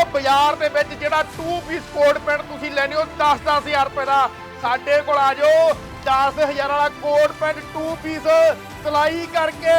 ਉਹ ਬਾਜ਼ਾਰ ਦੇ ਵਿੱਚ ਜਿਹੜਾ 2 ਪੀਸ ਕੋਟ ਪੈਂਟ ਤੁਸੀਂ ਲੈਣੇ ਹੋ 10-10000 ਰੁਪਏ ਦਾ। ਸਾਡੇ ਕੋਲ ਆ ਜਾਓ। 10000 ਵਾਲਾ ਕੋਟ ਪੈਂਟ 2 ਪੀਸ ਸਿਲਾਈ ਕਰਕੇ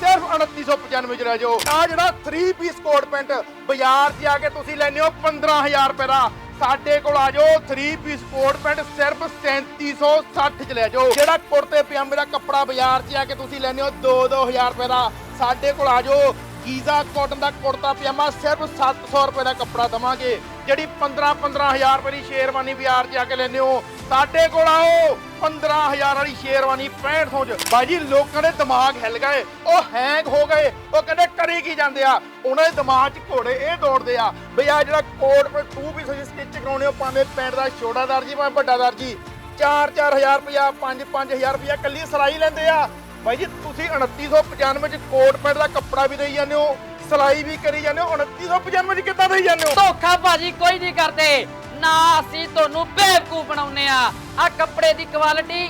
ਸਿਰਫ 2995 ਚ ਰਹਿ ਜਾਓ। ਆ ਜਿਹੜਾ 3 ਪੀਸ ਕੋਟ ਪੈਂਟ ਬਾਜ਼ਾਰ 'ਚ ਆ ਕੇ ਤੁਸੀਂ ਲੈਣੇ ਹੋ 15000 ਰੁਪਏ ਦਾ। ਸਾਡੇ ਕੋਲ ਆ ਜਾਓ 3 ਪੀਸ ਕੋਟ ਪੈਂਟ ਸਿਰਫ 3760 ਚ ਲੈ ਜਾਓ। ਜਿਹੜਾ ਕੁੜਤੇ ਪਜਾਮੇ ਦਾ ਕੱਪੜਾ ਬਾਜ਼ਾਰ 'ਚ ਆ ਕੇ ਤੁਸੀਂ ਲੈਣੇ ਹੋ 2-2000 ਰੁਪਏ ਦਾ। ਸਾਡੇ ਕੋਲ ਆ ਜਾਓ। ਗੀਜ਼ਾ ਕਾਟਨ ਦਾ ਕੁੜਤਾ ਪਜਾਮਾ ਸਿਰਫ 700 ਰੁਪਏ ਦਾ ਕੱਪੜਾ ਦਵਾਂਗੇ। ਜਿਹੜੀ 15-15000 ਰੁਪਏ ਦੀ ਸ਼ੇਰਵਾਨੀ ਬਾਜ਼ਾਰ 'ਚ ਆ ਕੇ ਲੈਣੇ ਹੋ, ਸਾਡੇ ਕੋਲ ਆਓ। 15000 ਵਾਲੀ ਸ਼ੇਰਵਾਨੀ 6500 ਚ। ਬਾਜੀ ਲੋਕਾਂ ਦੇ ਦਿਮਾਗ ਹਿੱਲ ਗਏ। ਉਹ ਹੈਂਗ ਹੋ ਗਏ। ਉਹ ਕਹਿੰਦੇ, ਕਰੀ ਕੀ ਜਾਂਦੇ ਆ? ਉਹਨਾਂ ਦੇ ਦਿਮਾਗ 'ਚ ਘੋੜੇ ਇਹ ਦੌੜਦੇ ਆ। ਬਈ ਆ ਜਿਹੜਾ ਕੋਟ ਪਰ 2 ਪੀਸ ਤੁਸੀਂ ਸਟਿਚ ਕਰਾਉਣੇ ਹੋ, ਭਾਵੇਂ ਪੈਂਟ ਦਾ ਛੋਟਾ ਦਰਜੀ, ਭਾਵੇਂ ਵੱਡਾ ਦਰਜੀ। 4-4000 ਰੁਪਇਆ 5-5000 ਰੁਪਇਆ ਕੱਲੀ ਸਲਾਈ ਲੈਂਦੇ ਆ। ਬਾਈ ਜੀ, ਤੁਸੀਂ 2995 ਚ ਕੋਟ ਪੈਂਟ ਦਾ ਕੱਪੜਾ ਵੀ ਦੇਈ ਜਾਂਦੇ ਹੋ, ਸਲਾਈ ਵੀ ਕਰੀ ਜਾਂਦੇ ਹੋ 2995 ਚ ਕਿੱਦਾਂ ਦੇਈ ਜਾਂਦੇ ਹੋ? ਧੋਖਾ ਭਾਜੀ, ਕੋਈ ਨਹੀਂ ਕਰਦੇ। ਨਾ ਅਸੀਂ ਤੁਹਾਨੂੰ ਬੇਵਕੂਫ ਬਣਾਉਨੇ ਆ ਆ ਕੱਪੜੇ ਦੀ ਕੁਆਲਿਟੀ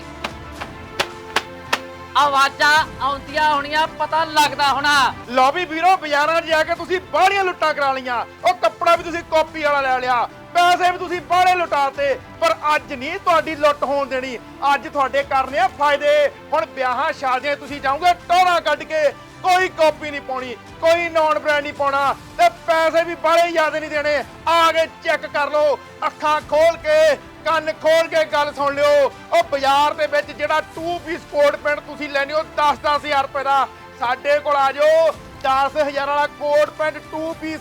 ਆਵਾਜ਼ਾਂ ਆਉਂਦੀਆਂ ਹੋਣੀਆਂ, ਪਤਾ ਲੱਗਦਾ ਹੋਣਾ। ਲਓ ਵੀ ਵੀਰੋ, ਬਾਜ਼ਾਰਾਂ 'ਚ ਜਾ ਕੇ ਤੁਸੀਂ ਬਾਹਲੀਆਂ ਲੁੱਟਾਂ ਕਰਾ ਲਈਆਂ। ਉਹ ਕੱਪੜਾ ਵੀ ਤੁਸੀਂ ਕਾਪੀ ਵਾਲਾ ਲੈ ਲਿਆ। ਪੈਸੇ ਵੀ ਤੁਸੀਂ ਬਾਹਲੇ ਲੁਟਾਤੇ ਪਰ ਅੱਜ ਨਹੀਂ ਤੁਹਾਡੀ ਲੁੱਟ ਹੋਣ ਦੇਣੀ। ਅੱਜ ਤੁਹਾਡੇ ਕਰਨੇ ਆ ਫਾਇਦੇ। ਹੁਣ ਵਿਆਹਾਂ ਸ਼ਾਦੀਆਂ 'ਚ ਤੁਸੀਂ ਜਾਓਗੇ ਟੋਰਾ ਕੱਢ ਕੇ ਕੋਈ ਕਾਪੀ ਨਹੀਂ ਪਾਉਣੀ, ਕੋਈ ਨੌਨ ਬ੍ਰਾਂਡ ਨਹੀਂ ਪਾਉਣਾ ਤੇ ਪੈਸੇ ਵੀ ਬਾਹਲੇ ਜ਼ਿਆਦਾ ਨਹੀਂ ਦੇਣੇ। ਆ ਕੇ ਚੈੱਕ ਕਰ ਲਓ, ਅੱਖਾਂ ਖੋਲ ਕੇ ਕੰਨ ਖੋਲ ਕੇ ਗੱਲ ਸੁਣ ਲਿਓ। ਉਹ ਬਾਜ਼ਾਰ ਦੇ ਵਿੱਚ ਜਿਹੜਾ 2 ਪੀਸ ਕੋਟ ਪੈਂਟ ਤੁਸੀਂ ਲੈਣੇ ਹੋ 10-10000 ਰੁਪਏ ਦਾ। ਸਾਡੇ ਕੋਲ ਆ ਜਾਓ। 10000 ਵਾਲਾ ਕੋਟ ਪੈਂਟ 2 ਪੀਸ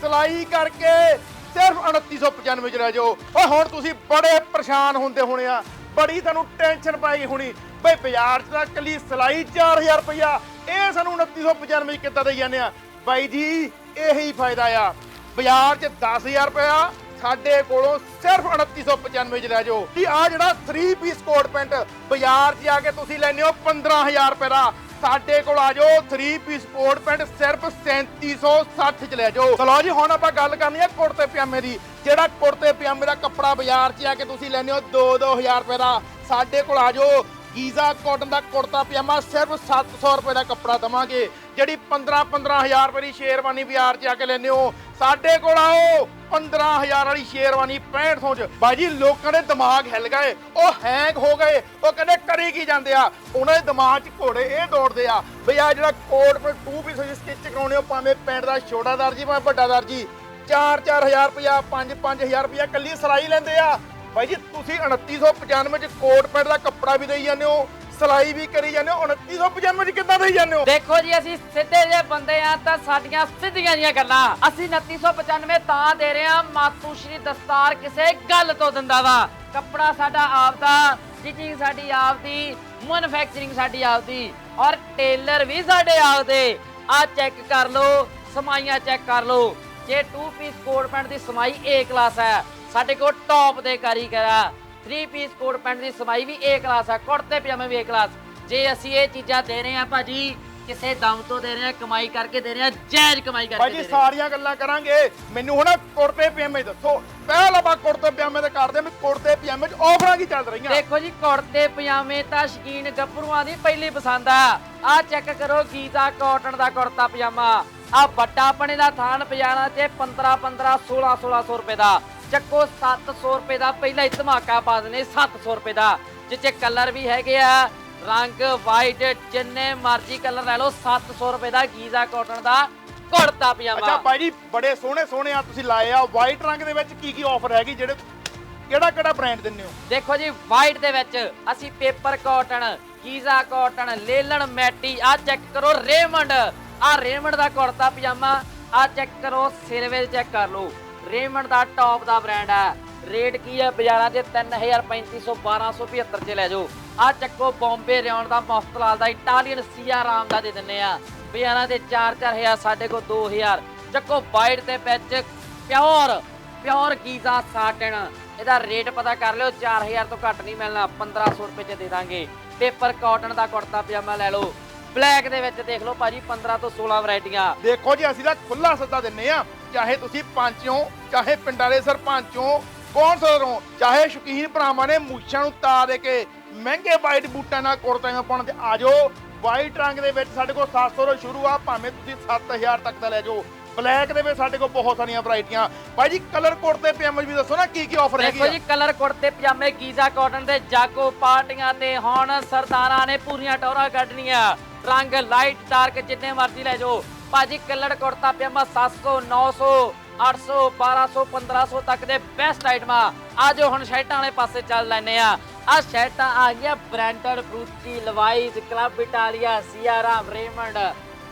ਸਿਲਾਈ ਕਰਕੇ ਸਿਰਫ 2995 ਚ ਰਹਿ ਜਾਓ। ਓ ਹੁਣ ਤੁਸੀਂ ਬੜੇ ਪਰੇਸ਼ਾਨ ਹੁੰਦੇ ਹੋਣੇ ਆ। ਬੜੀ ਤੁਹਾਨੂੰ ਟੈਨਸ਼ਨ ਪਾਈ ਹੋਣੀ। ਬਈ ਬਾਜ਼ਾਰ 'ਚ ਤਾਂ ਕੱਲੀ ਸਿਲਾਈ 4000 ਰੁਪਇਆ ਇਹ ਸਾਨੂੰ 2995 ਚ ਕਿੱਦਾਂ ਦੇਈ ਜਾਂਦੇ ਆ? ਬਾਈ ਜੀ, ਇਹੀ ਫਾਇਦਾ ਆ। ਬਾਜ਼ਾਰ 'ਚ 10000 ਰੁਪਇਆ ਸਾਡੇ ਕੋਲੋਂ ਸਿਰਫ 2995 ਚ ਲੈ ਜਾਓ। ਕਿ ਆ ਜਿਹੜਾ 3 ਪੀਸ ਕੋਟ ਪੈਂਟ ਬਾਜ਼ਾਰ 'ਚ ਆ ਕੇ ਤੁਸੀਂ ਲੈਣੇ ਹੋ 15000 ਰੁਪਏ ਦਾ। ਸਾਡੇ ਕੋਲ ਆ ਜਾਓ 3 ਪੀਸ ਕੋਟ ਪੈਂਟ ਸਿਰਫ 3760 ਚ ਲੈ ਜਾਓ। ਚਲੋ ਜੀ, ਹੁਣ ਆਪਾਂ ਗੱਲ ਕਰਨੀ ਹੈ ਕੁੜਤੇ ਪਜਾਮੇ ਦੀ। ਜਿਹੜਾ ਕੁੜਤੇ ਪਜਾਮੇ ਦਾ ਕੱਪੜਾ ਬਾਜ਼ਾਰ 'ਚ ਆ ਕੇ ਤੁਸੀਂ ਲੈਣੇ ਹੋ 2-2000 ਰੁਪਏ ਦਾ। ਸਾਡੇ ਕੋਲ ਆ ਜਾਓ, ਗੀਜ਼ਾ ਕਾਟਨ ਦਾ ਕੁੜਤਾ ਪਜਾਮਾ ਸਿਰਫ 700 ਰੁਪਏ ਦਾ ਕੱਪੜਾ ਦਵਾਂਗੇ। ਜਿਹੜੀ 15-15000 ਰੁਪਏ ਦੀ ਸ਼ੇਰਵਾਨੀ ਬਾਜ਼ਾਰ 'ਚ ਆ ਕੇ ਲੈਣੇ ਹੋ, ਸਾਡੇ ਕੋਲ ਆਓ। 15000 ਵਾਲੀ ਸ਼ੇਰਵਾਨੀ 6500 ਚ। ਬਾਜੀ ਲੋਕਾਂ ਦੇ ਦਿਮਾਗ ਹਿੱਲ ਗਏ। ਉਹ ਹੈਂਗ ਹੋ ਗਏ। ਉਹ ਕਹਿੰਦੇ, ਕਰੀ ਕੀ ਜਾਂਦੇ ਆ? ਉਹਨਾਂ ਦੇ ਦਿਮਾਗ 'ਚ ਘੋੜੇ ਇਹ ਦੌੜਦੇ ਆ। ਬਈ ਆ ਜਿਹੜਾ ਕੋਟ ਪਰ 2 ਪੀਸ ਸਟਿਚ ਕਰਾਉਣੇ ਹੋ, ਭਾਵੇਂ ਪੈਂਟ ਦਾ ਛੋਟਾ ਦਰਜੀ ਭਾਵੇਂ ਵੱਡਾ ਦਰਜੀ 4-4000 ਰੁਪਇਆ 5-5000 ਰੁਪਇਆ ਕੱਲੀ ਸਲਾਈ ਲੈਂਦੇ ਆ। ਬਾਈ ਜੀ, ਤੁਸੀਂ 2995 ਚ ਕੋਟ ਪੈਂਟ ਦਾ ਕੱਪੜਾ ਵੀ ਦੇਈ ਜਾਂਦੇ ਹੋ। ਸਲਾਈ ਵੀ ਕਰੀ ਜਾਂਦੇ ਹੋ 2995 ਚ ਕਿੱਦਾਂ ਦੇਈ ਜਾਂਦੇ ਹੋ? ਦੇਖੋ ਜੀ, ਅਸੀਂ ਸਿੱਧੇ ਜਿਹੇ ਬੰਦੇ ਆ ਤਾਂ ਸਾਡੀਆਂ ਸਿੱਧੀਆਂ ਜੀਆਂ ਗੱਲਾਂ। ਅਸੀਂ 2995 ਤਾਂ ਦੇ ਰਹੇ ਆ ਮਾਤੂ ਸ਼੍ਰੀ ਦਸਤਾਰ ਕਿਸੇ ਗੱਲ ਤੋਂ ਦਿੰਦਾ ਵਾ। ਕੱਪੜਾ ਸਾਡਾ ਆਪਦਾ ਸਟਿਚਿੰਗ ਸਾਡੀ ਆਪਦੀ ਮੈਨੂਫੈਕਚਰਿੰਗ ਸਾਡੀ ਆਪਦੀ। ਔਰ ਟੇਲਰ ਵੀ ਸਾਡੇ ਆਪਦੇ। ਆ ਚੈੱਕ ਕਰ ਲਓ, ਸਮਾਈਆਂ ਚੈੱਕ ਕਰ ਲਓ। ਜੇ 2 ਪੀਸ ਕੋਟ ਪੈਂਟ ਦੀ ਸਮਾਈ A ਕਲਾਸ ਹੈ, ਸਾਡੇ ਕੋਲ ਟੌਪ ਦੇ ਕਾਰੀਗਰ ਆ। 3 ਪੀਸ ਕੋਟ ਪੈਂਟ ਦੀ ਸਮਾਈ ਵੀ A ਕਲਾਸ ਆ ਕੁੜਤੇ ਪਜਾਮੇ ਵੀ A ਕਲਾਸ ਜੇ ਅਸੀਂ ਇਹ ਚੀਜ਼ਾਂ ਦੇ ਰਹੇ ਆ ਭਾਜੀ ਕਿਸੇ ਦਮ ਤੋਂ ਦੇ ਰਹੇ ਆ ਕਮਾਈ ਕਰਕੇ ਦੇ ਰਹੇ ਆ ਜਾਇਜ਼ ਕਮਾਈ ਕਰਕੇ ਭਾਈ ਦੇ ਜੀ ਰਹੇ ਆ ਸਾਰੀਆਂ ਗੱਲਾਂ ਕਰਾਂਗੇ। ਮੈਨੂੰ ਹੁਣ ਕੁੜਤੇ ਪਜਾਮੇ ਦੱਸੋ। ਪਹਿਲਾਂ ਆਪਾਂ ਕੁੜਤੇ ਪਜਾਮੇ ਤੇ ਕਰਦੇ ਮੈਂ ਕੁੜਤੇ ਪਜਾਮੇ 'ਚ ਆਫਰਾਂ ਕੀ ਚੱਲ ਰਹੀਆਂ? ਦੇਖੋ ਜੀ ਕੁੜਤੇ ਪਜਾਮੇ ਤਾਂ ਸ਼ਕੀਨ ਗੱਭਰੂਆਂ ਦੀ ਪਹਿਲੀ ਪਸੰਦ ਆ। ਆ ਚੈੱਕ ਕਰੋ ਗੀਤਾ ਕਾਟਨ ਦਾ ਕੁੜਤਾ ਪਜਾਮਾ। ਆ ਵੱਡਾ ਆਪਣੇ ਦਾ ਥਾਨ ਪਜਾਣਾ ਤੇ 15 15 16 1600 ਰੁਪਏ ਦਾ। ਚੱਕੋ 700 ਰੁਪਏ ਦਾ ਪਹਿਲਾ ਹੀ ਧਮਾਕਾ ਪਾ ਦਨੇ 700 ਰੁਪਏ ਦਾ। ਜਿੱਚੇ ਕਲਰ ਵੀ ਹੈਗੇ ਆ ਰੰਗ ਵਾਈਟ ਜਿੰਨੇ ਮਰਜ਼ੀ ਕਲਰ ਲੈ ਲਓ 700 ਰੁਪਏ ਦਾ ਗੀਜ਼ਾ ਕਾਟਨ ਦਾ ਕੁੜਤਾ ਅੱਛਾ ਪਜਾਮਾ ਭਾਈ ਜੀ ਬੜੇ ਸੋਹਣੇ ਸੋਹਣੇ ਆ ਤੁਸੀਂ ਲਾਏ ਆ। ਵਾਈਟ ਰੰਗ ਦੇ ਵਿੱਚ ਕੀ ਕੀ ਆਫਰ ਹੈਗੀ ਜਿਹੜੇ ਕਿਹੜਾ ਕਿਹੜਾ ਬ੍ਰਾਂਡ ਦਿੰਦੇ ਹੋ? ਦੇਖੋ ਜੀ ਵਾਈਟ ਦੇ ਵਿੱਚ ਅਸੀਂ paper cotton Giza cotton linen matte ਆ ਚੈੱਕ ਕਰੋ ਰੇਮੰਡ ਆ ਰੇਮੰਡ ਦਾ ਕੁੜਤਾ ਪਜਾਮਾ ਆ ਚੈੱਕ ਕਰੋ ਸਿਰਵੇ ਚੈੱਕ ਕਰ ਲਓ। ਰੇਮੰਡ ਦਾ ਟੌਪ ਦਾ ਬ੍ਰਾਂਡ ਹੈ। ਰੇਟ ਕੀ ਹੈ? ਬਾਜ਼ਾਰਾਂ 'ਚ 3000 3500 1275 ਚ ਲੈ ਜਾਓ। ਆ ਚੱਕੋ ਬੰਬੇ ਰਿਆਉਣ ਦਾ ਮੁਫਤਲਾਲ ਦਾ ਇਟਾਲੀਅਨ ਸੀਆ ਰਾਮ ਦਾ ਦੇ ਦਿੰਨੇ ਆ। ਬਾਜ਼ਾਰਾਂ ਦੇ 4-4000 ਸਾਡੇ ਕੋਲ 2000 ਚੱਕੋ ਵਾਈਟ ਦੇ ਵਿੱਚ ਪਿਓਰ ਪਿਓਰ ਗੀਜ਼ਾ ਸਾਟਨ ਇਹਦਾ ਰੇਟ ਪਤਾ ਕਰ ਲਿਓ 4000 ਤੋਂ ਘੱਟ ਨਹੀਂ ਮਿਲਣਾ। 1500 ਰੁਪਏ ਚ ਦੇ ਦਾਂਗੇ। ਪੇਪਰ ਕਾਟਨ ਦਾ ਕੁੜਤਾ ਪਜਾਮਾ ਲੈ ਲਓ। ਬਲੈਕ ਦੇ ਵਿੱਚ ਦੇਖ ਲਓ ਭਾਜੀ 15 ਤੋਂ 16 ਵੈਰਾਈਟੀਆਂ। ਦੇਖੋ ਜੀ ਅਸੀਂ ਤਾਂ ਖੁੱਲਾ ਸੱਦਾ ਦਿੰਨੇ ਆ ਚਾਹੇ ਤੁਸੀਂ ਪੰਚ ਚਾਹੇ ਪਿੰਡਾਂ ਦੇ ਸਰਪੰਚ ਕੌਂਸਲਰ ਹੋ ਚਾਹੇ ਸ਼ੌਕੀਨ ਭਰਾਵਾਂ ਨੇ ਮੁੱਛਾਂ ਨੂੰ ਤਾ ਦੇ ਕੇ ਮਹਿੰਗੇ ਵਾਈਟ ਬੂਟਾਂ ਨਾਲ ਕੁੜਤੇ ਪਾਉਣ ਤੇ ਆ ਜਾਓ। ਵਾਈਟ ਰੰਗ ਦੇ ਵਿੱਚ ਸਾਡੇ ਕੋਲ 700 ਤੋਂ ਸ਼ੁਰੂ ਆ ਭਾਵੇਂ ਤੁਸੀਂ 7000 ਤੱਕ ਦਾ ਲੈ ਜਾਓ। ਬਲੈਕ ਦੇ ਵਿੱਚ ਸਾਡੇ ਕੋਲ ਬਹੁਤ ਸਾਰੀਆਂ ਵੈਰਾਈਟੀਆਂ। ਬਾਈ ਜੀ ਕਲਰ ਕੋਡ ਤੇ ਪਜਾਮੇ ਵੀ ਦੱਸੋ ਨਾ ਕੀ ਕੀ ਆਫਰ ਹੈਗੀ ਦੇਖੋ ਜੀ ਕਲਰ ਕੁੜਤੇ ਪਜਾਮੇ ਗੀਜ਼ਾ ਕਾਟਨ ਦੇ ਜਾਗੋ ਪਾਰਟੀਆਂ ਤੇ ਹੁਣ ਸਰਦਾਰਾਂ ਨੇ ਪੂਰੀਆਂ ਟੌਰਾਂ ਕੱਢਣੀਆਂ। ਰੰਗ ਲਾਈਟ ਡਾਰਕ ਜਿੰਨੇ ਮਰਜ਼ੀ ਲੈ ਜਾਓ। ਭਾਜੀ ਕਲਰ ਕੁੜਤਾ ਪਜਾਮਾ 700 900 800 1200 1500 ਤੱਕ ਦੇ ਬੈਸਟ ਆਈਟਮਾਂ ਜੋ ਹੁਣ ਸ਼ਰਟਾਂ ਵਾਲੇ ਪਾਸੇ ਚੱਲ ਲੈਨੇ ਆ ਆ ਸ਼ਰਟਾਂ ਆ ਗਈਆਂ ਬ੍ਰਾਂਡਡ ਫਰੂਚੀ ਲਵਾਈਜ਼, ਕਲੱਬ ਇਟਾਲੀਆ ਸੀਆਰਾ ਰੇਮੰਡ।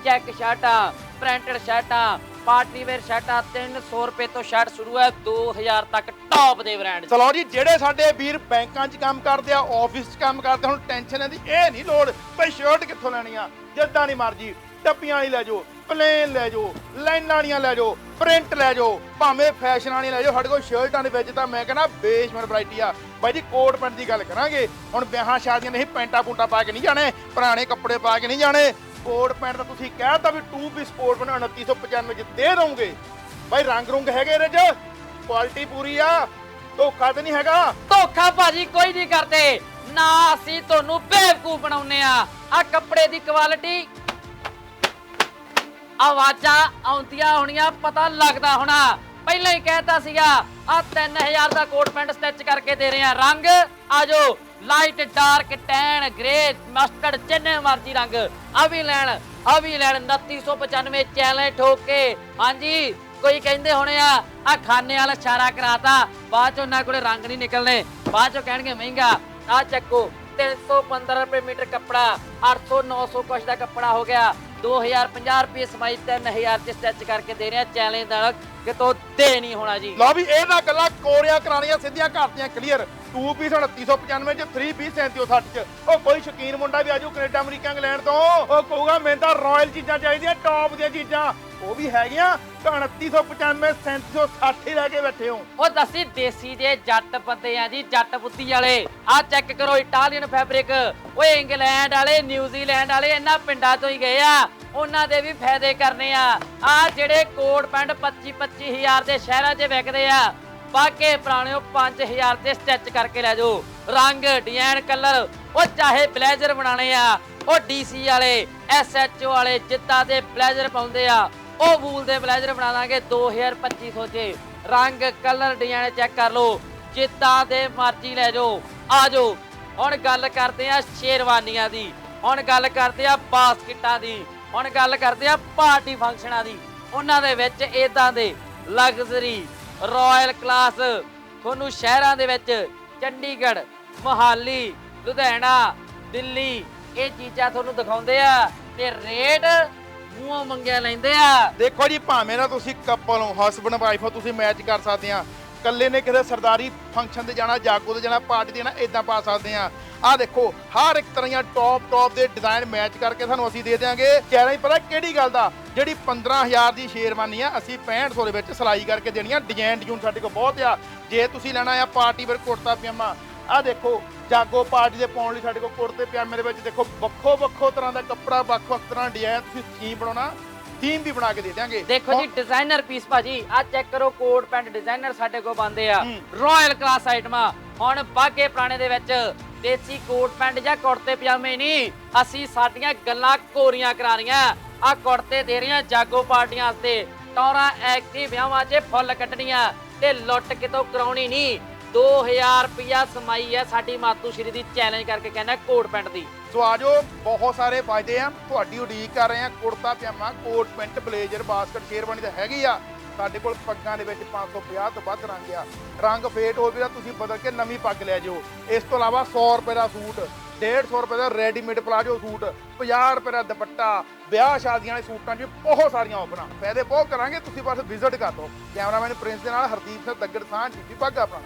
ਚੈੱਕ ਸ਼ਰਟਾਂ ਪ੍ਰਿੰਟਡ ਸ਼ਰਟਾਂ ਪਾਰਟੀ ਵੇਅਰ ਸ਼ਰਟਾਂ 300 ਰੁਪਏ ਤੋਂ ਸ਼ਰਟ ਸ਼ੁਰੂ ਹੈ। 2000 ਤੱਕ ਟੌਪ ਦੇ ਬ੍ਰਾਂਡ ਚਲੋ ਜੀ, ਜਿਹੜੇ ਸਾਡੇ ਵੀਰ ਬੈਂਕਾਂ 'ਚ ਕੰਮ ਕਰਦੇ ਆ ਆਫਿਸ 'ਚ ਕੰਮ ਕਰਦੇ ਹੁਣ ਟੈਨਸ਼ਨ ਇਹਦੀ ਇਹ ਨਹੀਂ ਲੋੜ ਭਈ ਸ਼ਰਟ ਕਿੱਥੋਂ ਲੈਣੀ ਆ, ਜਿੱਦਾਂ ਨਹੀਂ ਮਰਜ਼ੀ। ਟੱਪੀਆਂ ਵਾਲੀ ਲੈ ਜਾਓ ਪਲੇਨ ਲੈ ਜਾਓ, ਲਾਈਨਾਂ ਵਾਲੀਆਂ ਲੈ ਜਾਓ ਪ੍ਰਿੰਟ ਲੈ ਜਾਓ, ਭਾਵੇਂ ਫੈਸ਼ਨ ਵਾਲੀ ਲੈ ਜਾਓ, ਸਾਡੇ ਕੋਲ ਸ਼ਰਟਾਂ ਦੇ ਵਿੱਚ ਤਾਂ ਮੈਂ ਕਹਿੰਦਾ ਬੇਸ਼ਮਰ ਵੈਰਾਈਟੀ ਆ। ਬਾਈ ਜੀ, ਕੋਟ ਪੈਂਟ ਦੀ ਗੱਲ ਕਰਾਂਗੇ। ਹੁਣ ਵਿਆਹਾਂ ਸ਼ਾਦੀਆਂ ਨਹੀਂ ਪੈਂਟਾ ਪੁੰਟਾ ਪਾ ਕੇ ਨਹੀਂ ਜਾਣੇ, ਪੁਰਾਣੇ ਕੱਪੜੇ ਪਾ ਕੇ ਨਹੀਂ ਜਾਣੇ। ਕੋਟ ਪੈਂਟ ਤਾਂ ਤੁਸੀਂ ਕਹਿਤਾ ਵੀ 2 ਪੀਸ ਕੋਟ ਪੈਂਟ 2995 ਚ ਦੇ ਰਹੋਗੇ ਬਾਈ ਰੰਗ ਰੁੰਗ ਹੈਗੇ ਇਹਦੇ ਚ ਕੁਆਲਿਟੀ ਪੂਰੀ ਆ, ਧੋਖਾ ਤੇ ਨਹੀਂ ਹੈਗਾ। ਧੋਖਾ ਭਾਜੀ ਕੋਈ ਨਹੀਂ ਕਰਦੇ, ਨਾ ਅਸੀਂ ਤੁਹਾਨੂੰ ਬੇਵਕੂਫ ਬਣਾਉਨੇ ਆ। ਆ ਕੱਪੜੇ ਦੀ ਕੁਆਲਿਟੀ ਆਵਾਜ਼ਾਂ ਆਉਂਦੀਆਂ ਹੋਣੀਆਂ, ਪਤਾ ਲੱਗਦਾ ਹੋਣਾ। ਪਹਿਲਾਂ ਹੀ ਕਹਿਤਾ ਸੀਗਾ ਆ 3000 ਦਾ ਕੋਟ ਪੈਂਟ ਸਟਿਚ ਕਰਕੇ ਦੇ ਰਹੇ ਆ। ਰੰਗ ਆਜੋ light, dark, tan grey mustard, ਜਿੰਨੇ ਮਰਜ਼ੀ ਰੰਗ। ਆ ਵੀ ਲੈਣ ਆ ਵੀ ਲੈਣ 2995 ਚੈਲੰਜ ਠੋਕ। ਕੇ ਹਾਂਜੀ, ਕੋਈ ਕਹਿੰਦੇ ਹੋਣੇ ਆ ਆ ਖਾਨੇ ਵਾਲਾ ਇਸ਼ਾਰਾ ਕਰਾਤਾ। ਬਾਅਦ ਚ ਉਹਨਾਂ ਕੋਲੇ ਰੰਗ ਨਹੀਂ ਨਿਕਲਨੇ ਬਾਅਦ ਚ ਕਹਿਣਗੇ ਮਹਿੰਗਾ। ਆ ਚੱਕੋ 315 ਰੁਪਏ ਮੀਟਰ ਕੱਪੜਾ 800 900 ਕੁਛ ਦਾ ਕੱਪੜਾ ਹੋ ਗਿਆ। 2050 ਰੁਪਏ ਸਮਾਈ 3000 ਚ ਸਟਿਚ ਕਰਕੇ ਦੇ ਰਿਹਾ ਆ ਚੈਲੰਜ ਦਾ ਕਿਤੋਂ ਦੇ ਨਹੀਂ ਹੋਣਾ ਜੀ। ਲਓ ਵੀ ਇਹ ਨਾ ਗੱਲਾਂ ਕੋਰੀਆਂ ਕਰਾਣੀਆਂ ਸਿੱਧੀਆਂ ਕਰਤੀਆਂ ਕਲੀਅਰ। 2 ਪੀਸ 2995 ਚ 3 ਪੀਸ 3760 ਚ। ਉਹ ਕੋਈ ਸ਼ੌਕੀਨ ਮੁੰਡਾ ਵੀ ਆਜੂ ਕੈਨੇਡਾ, ਅਮਰੀਕਾ, ਇੰਗਲੈਂਡ ਤੋਂ। ਉਹ ਕਹੂਗਾ, ਮੈਨੂੰ ਤਾਂ ਰਾਇਲ ਚੀਜ਼ਾਂ ਚਾਹੀਦੀਆਂ ਟੌਪ ਦੀਆਂ ਚੀਜ਼ਾਂ। ਉਹ ਵੀ ਹੈਗੀਆਂ 2995 3760 ਲੈ ਕੇ ਬੈਠੇ ਹੋ। ਉਹ ਦੱਸੀ, ਦੇਸੀ ਜੇ ਜੱਟ ਬੰਦੇ ਆ ਜੀ ਜੱਟ ਬੁੱਧੀ ਵਾਲੇ। ਆ ਚੈੱਕ ਕਰੋ ਇਟਾਲੀਅਨ ਫੈਬਰਿਕ ਓਏ, ਇੰਗਲੈਂਡ ਵਾਲੇ ਨਿਊਜ਼ੀਲੈਂਡ ਵਾਲੇ, ਇਹਨਾਂ ਪਿੰਡਾਂ ਤੋਂ ਹੀ ਗਏ ਆ। ਉਹਨਾਂ ਦੇ ਵੀ ਫਾਇਦੇ ਕਰਨੇ ਆ। ਆ ਜਿਹੜੇ ਕੋਟ ਪੈਂਟ 25 25000 ਦੇ ਸ਼ਹਿਰਾਂ 'ਚ ਵਿਕਦੇ ਆ। ਬਾਕੇ ਪੁਰਾਣਿਓ 5000 ਤੇ ਸਟਿਚ ਕਰਕੇ ਲੈ ਜਾਓ। ਰੰਗ ਡਿਜ਼ਾਈਨ ਕਲਰ ਉਹ ਚਾਹੇ ਬਲੇਜ਼ਰ ਬਣਾਣੇ ਆ, ਉਹ ਡੀਸੀ ਵਾਲੇ ਐਸਐਚਓ ਵਾਲੇ, ਜਿੱਦਾਂ ਦੇ ਬਲੇਜ਼ਰ ਪਾਉਂਦੇ ਆ, ਉਹ ਵੂਲ ਦੇ ਬਲੇਜ਼ਰ ਬਣਾ ਦਾਂਗੇ 2250 ਚ। ਰੰਗ ਕਲਰ ਡਿਜ਼ਾਈਨ ਚੈੱਕ ਕਰ ਲਓ। ਜਿੱਦਾਂ ਦੇ ਮਰਜ਼ੀ ਲੈ ਜਾਓ। ਆ ਜਾਓ। ਹੁਣ ਗੱਲ ਕਰਦੇ ਆ ਸ਼ੇਰਵਾਨੀਆਂ ਦੀ। ਹੁਣ ਗੱਲ ਕਰਦੇ ਆ ਬਾਸਕਟਾਂ ਦੀ। ਹੁਣ ਗੱਲ ਕਰਦੇ ਆ ਪਾਰਟੀ ਫੰਕਸ਼ਨਾਂ ਦੀ। ਉਹਨਾਂ ਦੇ ਵਿੱਚ ਇਦਾਂ ਦੇ ਲਗਜ਼ਰੀ ਰਾਇਲ ਕਲਾਸ ਤੁਹਾਨੂੰ ਸ਼ਹਿਰਾਂ ਦੇ ਵਿੱਚ ਚੰਡੀਗੜ੍ਹ, ਮੋਹਾਲੀ, ਲੁਧਿਆਣਾ, ਦਿੱਲੀ ਇਹ ਚੀਜ਼ਾਂ ਤੁਹਾਨੂੰ ਦਿਖਾਉਂਦੇ ਆ ਤੇ ਰੇਟ ਮੂੰਹੋਂ ਮੰਗਿਆ ਲੈਂਦੇ ਆ। ਦੇਖੋ ਜੀ, ਭਾਵੇਂ ਨਾ ਤੁਸੀਂ ਕਪਲ ਹੋ ਹਸਬੰਡ ਵਾਈਫ ਹੋ, ਤੁਸੀਂ ਮੈਚ ਕਰ ਸਕਦੇ ਆ। ਕੱਲੇ ਨੇ ਕਿਸੇ ਸਰਦਾਰੀ ਫੰਕਸ਼ਨ ਤੇ ਜਾਣਾ, ਜਾਗੋ ਤੇ ਜਾਣਾ, ਪਾਰਟੀ ਤੇ ਜਾਣਾ ਇਦਾਂ ਪਾ ਸਕਦੇ ਆ ਆ ਦੇਖੋ, ਹਰ ਇੱਕ ਤਰ੍ਹਾਂ ਦੀਆਂ ਟੌਪ ਟੌਪ ਦੇ ਡਿਜ਼ਾਈਨ ਮੈਚ ਕਰਕੇ ਤੁਹਾਨੂੰ ਅਸੀਂ ਦੇ ਦਿਆਂਗੇ। ਕਹਿਣਾ ਹੀ ਪਤਾ ਕਿਹੜੀ ਗੱਲ ਦਾ? ਜਿਹੜੀ 15000 ਦੀ ਸ਼ੇਰਵਾਨੀ ਆ, ਅਸੀਂ 6500 ਦੇ ਵਿੱਚ ਸਿਲਾਈ ਕਰਕੇ ਦੇਣੀ ਆ ਡਿਜ਼ਾਈਨ ਡਿਜ਼ਾਈਨ ਸਾਡੇ ਕੋਲ ਬਹੁਤ ਆ। ਜੇ ਤੁਸੀਂ ਲੈਣਾ ਆ ਪਾਰਟੀ ਵੇਅਰ ਕੁੜਤਾ, ਪਜਾਮਾ ਆ ਦੇਖੋ, ਜਾਗੋ ਪਾਰਟੀ ਦੇ ਪਾਉਣ ਲਈ ਸਾਡੇ ਕੋਲ ਕੁੜਤੇ, ਪਜਾਮੇ ਦੇ ਵਿੱਚ ਦੇਖੋ ਵੱਖੋ ਵੱਖੋ ਤਰ੍ਹਾਂ ਦਾ ਕੱਪੜਾ ਵੱਖ ਵੱਖ ਤਰ੍ਹਾਂ ਡਿਜ਼ਾਈਨ ਤੁਸੀਂ ਥੀਮ ਬਣਾਉਣਾ। ਥੀਮ ਵੀ ਬਣਾ ਕੇ ਦੇ ਦਿਆਂਗੇ। ਦੇਖੋ ਜੀ ਡਿਜ਼ਾਈਨਰ ਪੀਸ ਭਾਜੀ ਆ ਚੈੱਕ ਕਰੋ ਕੋਟ ਪੈਂਟ ਡਿਜ਼ਾਈਨਰ ਸਾਡੇ ਕੋਲ ਬੰਦੇ ਆ। ਰਾਇਲ ਕਲਾਸ ਆਈਟਮਾਂ ਹੁਣ ਬਾਗੇ ਪੁਰਾਣੇ ਦੇ ਵਿੱਚ ਦੇਸੀ ਕੋਟ ਪੈਂਟ ਜਾਂ ਕੁੜਤੇ ਪਜਾਮੇ ਨਹੀਂ ਅਸੀਂ ਸਾਡੀਆਂ ਗੱਲਾਂ ਕੋਰੀਆਂ ਕਰਾ ਰਹੀਆਂ ਆ ਕੁੜਤੇ ਦੇ ਰਹੀਆਂ ਜਾਗੋ ਪਾਰਟੀਆਂ ਵਾਸਤੇ। ਟੌਰਾਂ ਐਕਟਿਵ ਵਿਆਹਾਂ 'ਚ ਫੁੱਲ ਕੱਢਣੀਆਂ ਤੇ ਲੁੱਟ ਕਿਤੋਂ ਕਰਾਉਣੀ ਨਹੀਂ 2000 ਰੁਪਿਆ ਸਮਾਈ ਹੈ ਸਾਡੀ ਮਾਤੂ ਸ਼੍ਰੀ ਦੀ ਚੈਲੰਜ ਕਰਕੇ ਕਹਿੰਦਾ ਕੋਟ ਪੈਂਟ ਦੀ। ਸੋ ਆਜੋ ਬਹੁਤ ਸਾਰੇ ਫਾਇਦੇ ਆ। ਤੁਹਾਡੀ ਉਡੀਕ ਕਰ ਰਹੇ ਆ kurta pajama, coat pant, blazer, basket, sherwani ਤਾਂ ਹੈਗੀ ਆ। ਸਾਡੇ ਕੋਲ ਪੱਗਾਂ ਦੇ ਵਿੱਚ 550 ਤੋਂ ਵੱਧ ਰੰਗ ਆ। ਰੰਗ ਫੇਟ ਹੋ ਵੀ ਤਾਂ ਤੁਸੀਂ ਬਦਲ ਕੇ ਨਵੀਂ ਪੱਗ ਲੈ ਜਿਓ। ਇਸ ਤੋਂ ਇਲਾਵਾ 100 ਰੁਪਏ ਦਾ ਸੂਟ 150 ਰੁਪਏ ਦਾ ਰੈਡੀਮੇਡ ਪਲਾਜੋ ਸੂਟ 50 ਰੁਪਏ ਦਾ ਦੁਪੱਟਾ, ਵਿਆਹ ਸ਼ਾਦੀਆਂ ਵਾਲੇ ਸੂਟਾਂ 'ਚ ਬਹੁਤ ਸਾਰੀਆਂ ਆਫਰਾਂ ਫਾਇਦੇ ਬਹੁਤ ਕਰਾਂਗੇ, ਤੁਸੀਂ ਬਸ ਵਿਜ਼ਿਟ ਕਰ ਦਿਓ ਕੈਮਰਾਮੈਨ ਪ੍ਰਿੰਸ ਦੇ ਨਾਲ ਹਰਦੀਪ ਸਿੰਘ ਦੱਗੜ ਸਾਹ ਜੀ ਬਾਗਾ ਆਪਣਾ।